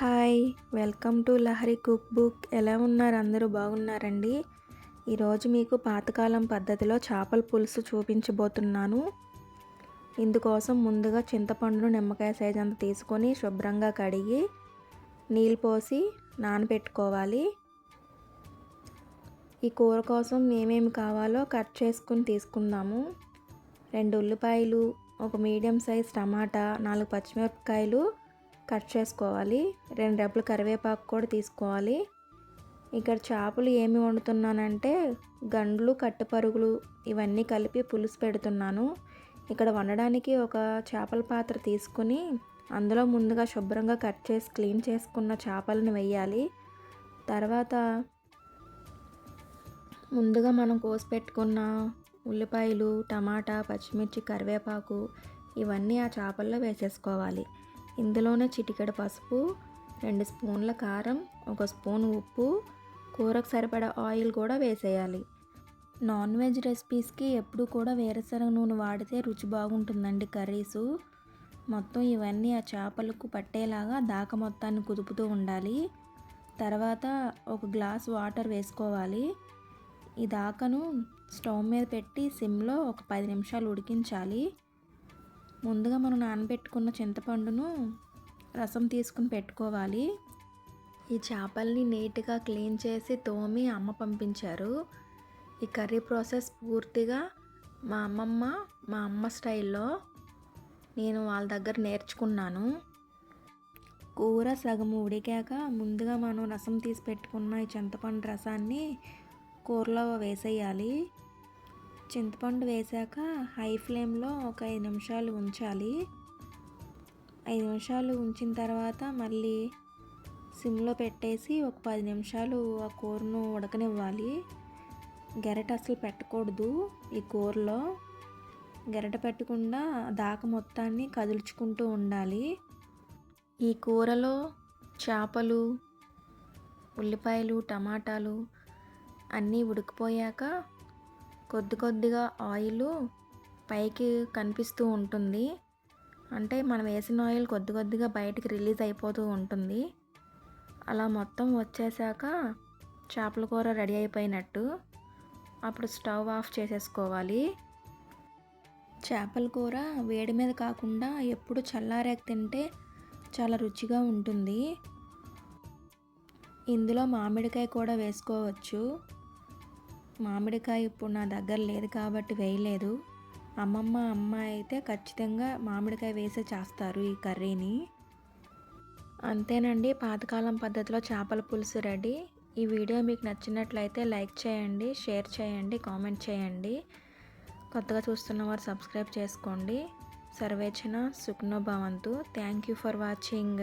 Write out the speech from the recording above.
Hi welcome to Lahari cookbook. ఎలా ఉన్నారు? అందరూ బాగున్నారండి? ఈరోజు మీకు పాతకాలం పద్ధతిలో చేపల పులుసు చూపించబోతున్నాను. ఇందుకోసం ముందుగా చింతపండును నిమ్మకాయ సైజ్ అంత తీసుకొని శుభ్రంగా కడిగి నీళ్ళు పోసి నానబెట్టుకోవాలి ఈ కూర కోసం ఏమేమి కావాలో కట్ చేసుకుని తీసుకుందాము. రెండు ఉల్లిపాయలు ఒక మీడియం సైజ్ టమాటా నాలుగు పచ్చిమిరపకాయలు కట్ చేసుకోవాలి. రెండు డబ్బులు కరివేపాకు కూడా తీసుకోవాలి. ఇక్కడ చేపలు ఏమి వండుతున్నానంటే గండ్లు కట్టుపరుగులు ఇవన్నీ కలిపి పులుసు పెడుతున్నాను. ఇక్కడ వండడానికి ఒక చేపల పాత్ర తీసుకుని అందులో ముందుగా శుభ్రంగా కట్ చేసి క్లీన్ చేసుకున్న చేపలను వేయాలి. తర్వాత ముందుగా మనం కోసి పెట్టుకున్న ఉల్లిపాయలు టమాటా పచ్చిమిర్చి కరివేపాకు ఇవన్నీ ఆ చేపల్లో వేసేసుకోవాలి. ఇందులోనే చిటికెడ పసుపు రెండు స్పూన్ల కారం ఒక స్పూన్ ఉప్పు కూరకు సరిపడా ఆయిల్ కూడా వేసేయాలి. నాన్ వెజ్ రెసిపీస్కి ఎప్పుడు కూడా వేరుశనగ నూనె వాడితే రుచి బాగుంటుందండి కర్రీసు. మొత్తం ఇవన్నీ ఆ చేపలకు పట్టేలాగా దాక మొత్తాన్ని కుదుపుతూ ఉండాలి. తర్వాత ఒక గ్లాస్ వాటర్ వేసుకోవాలి. ఈ దాకను స్టవ్ మీద పెట్టి సిమ్లో ఒక పది నిమిషాలు ఉడికించాలి. ముందుగా మనం నానబెట్టుకున్న చింతపండును రసం తీసుకుని పెట్టుకోవాలి. ఈ చేపల్ని నీట్గా క్లీన్ చేసి తోమి అమ్మ పంపించారు. ఈ కర్రీ ప్రాసెస్ పూర్తిగా మా అమ్మమ్మ మా అమ్మ స్టైల్లో నేను వాళ్ళ దగ్గర నేర్చుకున్నాను. కూర సగం ఉడికాక ముందుగా మనం రసం తీసి పెట్టుకున్న ఈ చింతపండు రసాన్ని కూరలో వేసేయాలి. చింతపండు వేసాక హై ఫ్లేమ్లో ఒక ఐదు నిమిషాలు ఉంచాలి. ఐదు నిమిషాలు ఉంచిన తర్వాత మళ్ళీ సిమ్లో పెట్టేసి ఒక పది నిమిషాలు ఆ కూరను ఉడకనివ్వాలి. గెరట అసలు పెట్టకూడదు ఈ కూరలో. గెరట పెట్టకుండా దాక మొత్తాన్ని కదుల్చుకుంటూ ఉండాలి. ఈ కూరలో చేపలు ఉల్లిపాయలు టమాటాలు అన్నీ ఉడికిపోయాక కొద్ది కొద్దిగా ఆయిల్ పైకి కనిపిస్తూ ఉంటుంది. అంటే మనం వేసిన ఆయిల్ కొద్ది కొద్దిగా బయటికి రిలీజ్ అయిపోతూ ఉంటుంది. అలా మొత్తం వచ్చేసాక చేపల కూర రెడీ అయిపోయినట్టు అప్పుడు స్టవ్ ఆఫ్ చేసేసుకోవాలి. చేపల కూర వేడి మీద కాకుండా ఎప్పుడు చల్లారాక తింటే చాలా రుచిగా ఉంటుంది. ఇందులో మామిడికాయ కూడా వేసుకోవచ్చు. మామిడికాయ ఇప్పుడు నా దగ్గర లేదు కాబట్టి వేయలేదు. అమ్మమ్మ అమ్మ అయితే ఖచ్చితంగా మామిడికాయ వేసే చేస్తారు ఈ కర్రీని. అంతేనండి పాతకాలం పద్ధతిలో చేపల పులుసు రెడీ. ఈ వీడియో మీకు నచ్చినట్లయితే లైక్ చేయండి షేర్ చేయండి కామెంట్ చేయండి. కొత్తగా చూస్తున్న వారు సబ్స్క్రైబ్ చేసుకోండి. సర్వేచన సుఖ్నో భవంతు. Thank you for watching.